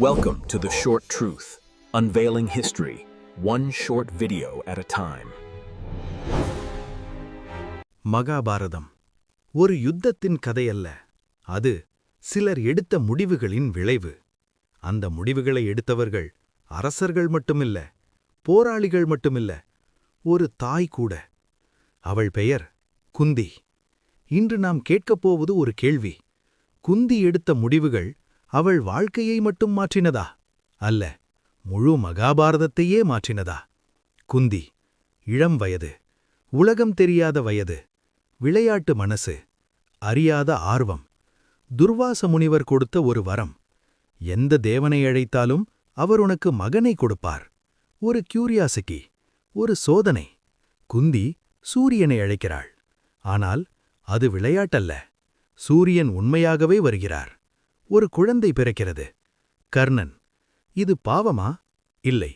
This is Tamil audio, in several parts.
Welcome to The Short Truth, unveiling history, one short video at a time. Mahabharatam. ஒரு யுத்தத்தின் கதையல்ல. அது சிலர் எடுத்த முடிவுகளின் விளைவு. அந்த முடிவுகளை எடுத்தவர்கள் அரசர்கள் மட்டுமில்ல போராளிகள் மட்டுமில்ல ஒரு தாய் கூட. அவள் பெயர் குந்தி. இன்று நாம் கேட்கப் போவது ஒரு கேள்வி. குந்தி எடுத்த முடிவுகள் அவள் வாழ்க்கையை மட்டும் மாற்றினதா? அல்ல முழு மகாபாரதத்தையே மாற்றினதா? குந்தி இளம் வயது உலகம் தெரியாத வயது விளையாட்டு மனசு அறியாத ஆர்வம் துர்வாச முனிவர் கொடுத்த ஒரு வரம். எந்த தேவனை அழைத்தாலும் அவர் உனக்கு மகனை கொடுப்பார். ஒரு கியூரியாசிட்டி ஒரு சோதனை. குந்தி சூரியனை அழைக்கிறாள். ஆனால் அது விளையாட்டல்ல. சூரியன் உண்மையாகவே வருகிறார். ஒரு குழந்தை பிறக்கிறது. கர்ணன் இது பாவமா? இல்லை.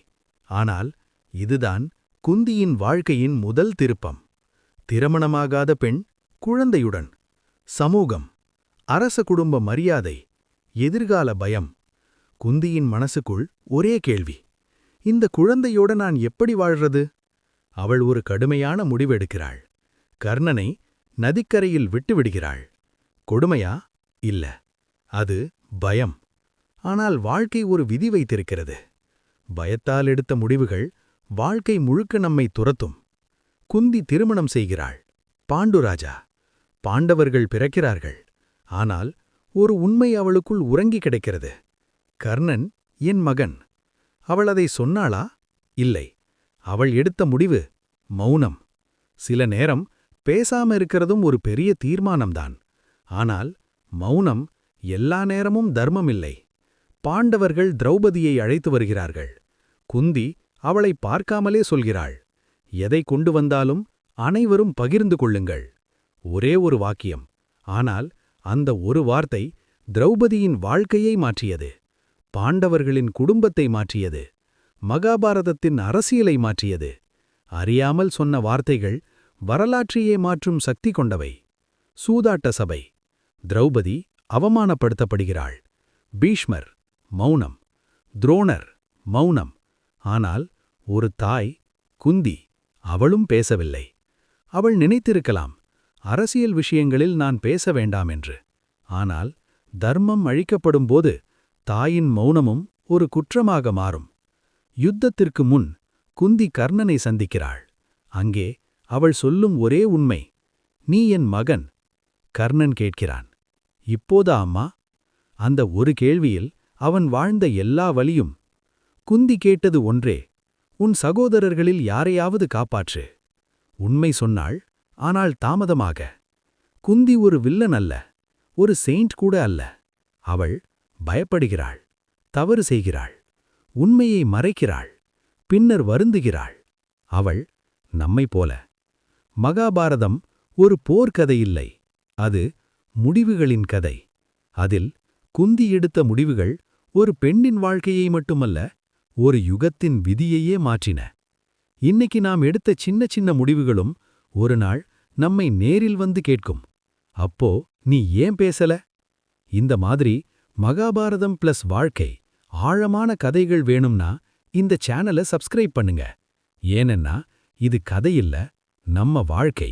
ஆனால் இதுதான் குந்தியின் வாழ்க்கையின் முதல் திருப்பம். திருமணமாகாத பெண் குழந்தையுடன். சமூகம் அரச குடும்ப மரியாதை எதிர்கால பயம். குந்தியின் மனசுக்குள் ஒரே கேள்வி. இந்த குழந்தையோட நான் எப்படி வாழ்றது? அவள் ஒரு கடுமையான முடிவெடுக்கிறாள். கர்ணனை நதிக்கரையில் விட்டுவிடுகிறாள். கொடுமையா? இல்ல. அது பயம். ஆனால் வாழ்க்கை ஒரு விதி வைத்திருக்கிறது. பயத்தால் எடுத்த முடிவுகள் வாழ்க்கை முழுக்க நம்மை துரத்தும். குந்தி திருமணம் செய்கிறாள். பாண்டுராஜா பாண்டவர்கள் பிறக்கிறார்கள். ஆனால் ஒரு உண்மை அவளுக்குள் உறங்கி கிடைக்கிறது. கர்ணன் என் மகன். அவள் அதை சொன்னாளா? இல்லை. அவள் எடுத்த முடிவு மௌனம். சில நேரம் பேசாம இருக்கிறதும் ஒரு பெரிய தீர்மானம்தான். ஆனால் மௌனம் எல்லா நேரமும் தர்மமில்லை. பாண்டவர்கள் திரௌபதியை அழைத்து வருகிறார்கள். குந்தி அவளை பார்க்காமலே சொல்கிறாள். எதை கொண்டு வந்தாலும் அனைவரும் பகிர்ந்து கொள்ளுங்கள். ஒரே ஒரு வாக்கியம். ஆனால் அந்த ஒரு வார்த்தை திரௌபதியின் வாழ்க்கையை மாற்றியது. பாண்டவர்களின் குடும்பத்தை மாற்றியது. மகாபாரதத்தின் அரசியலை மாற்றியது. அறியாமல் சொன்ன வார்த்தைகள் வரலாற்றையே மாற்றும் சக்தி கொண்டவை. சூதாட்ட சபை. திரௌபதி அவமானப்படுத்தப்படுகிறாள். பீஷ்மர் மௌனம். துரோணர் மௌனம். ஆனால் ஒரு தாய் குந்தி அவளும் பேசவில்லை. அவள் நினைத்திருக்கலாம் அரசியல் விஷயங்களில் நான் பேச வேண்டாம் என்று. ஆனால் தர்மம் அழிக்கப்படும்போது தாயின் மௌனமும் ஒரு குற்றமாக மாறும். யுத்தத்திற்கு முன் குந்தி கர்ணனை சந்திக்கிறாள். அங்கே அவள் சொல்லும் ஒரே உண்மை நீ என் மகன் கர்ணன் கேட்கிறான். இப்போதா அம்மா? அந்த ஒரு கேள்வியில் அவன் வாழ்ந்த எல்லா வழியும் குந்தி கேட்டது ஒன்றே உன் சகோதரர்களில் யாரையாவது காப்பாற்று. உண்மை சொன்னாள் ஆனால் தாமதமாக. குந்தி ஒரு வில்லன் அல்ல ஒரு செயிண்ட் கூட அல்ல. அவள் பயப்படுகிறாள் தவறு செய்கிறாள் உண்மையை மறைக்கிறாள் பின்னர் வருந்துகிறாள். அவள் நம்மை போல. மகாபாரதம் ஒரு போர்க்கதையில்லை அது முடிவுகளின் கதை. அதில் குந்தி எடுத்த முடிவுகள் ஒரு பெண்ணின் வாழ்க்கையை மட்டுமல்ல ஒரு யுகத்தின் விதியையே மாற்றின. இன்னைக்கு நாம் எடுத்த சின்ன சின்ன முடிவுகளும் ஒரு நாள் நம்மை நேரில் வந்து கேட்கும். அப்போ நீ ஏன் பேசல? இந்த மாதிரி மகாபாரதம் பிளஸ் வாழ்க்கை ஆழமான கதைகள் வேணும்னா இந்த சேனலை சப்ஸ்கிரைப் பண்ணுங்க. ஏனென்னா இது கதையில்ல நம்ம வாழ்க்கை.